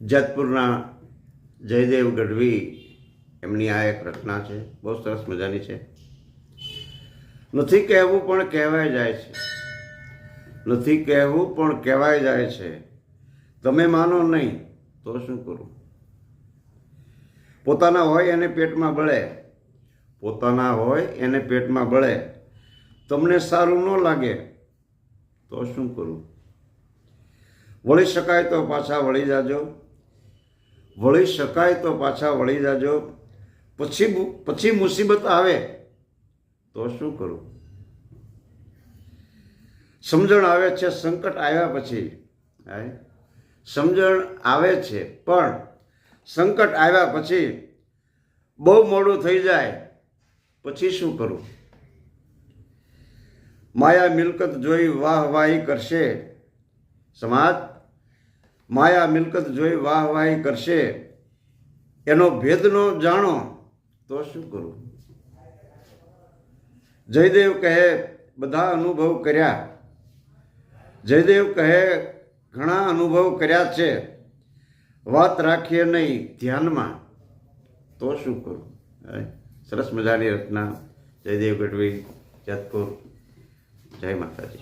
જેતપુરના જયદેવ ગઢવી એમની આ એક રચના છે. બહુ સરસ મજાની છે. નથી કહેવું પણ કહેવાય જાય છે. નથી કહેવું પણ કહેવાય જાય છે. તમે માનો નહીં તો શું કરું? પોતાના હોય એને પેટમાં બળે. પોતાના હોય એને પેટમાં બળે. તમને સારું ન લાગે તો શું કરું? વળી શકાય તો પાછા વળી જાજો. વળી શકાય તો પાછા વળી જાજો. પછી પછી મુસીબત આવે તો શું કરું? સમજણ આવે છે, સંકટ આવ્યા પછી. સમજણ આવે છે, પણ સંકટ આવ્યા પછી બહુ મોડું થઈ જાય. પછી શું કરું? માયા મિલકત જોઈ વાહ વાહી કરશે. સમાજ માયા મિલકત જોઈ વાહ વાહી કરશે. એનો ભેદનો જાણો તો શું કરું? જયદેવ કહે, બધા અનુભવ કર્યા. જયદેવ કહે, ઘણા અનુભવ કર્યા છે. વાત રાખીએ નહીં, ધ્યાનમાં. તો શું કરું? સરસ મજાની રચના. જયદેવ ગઢવી, જેતપુર. જય માતાજી.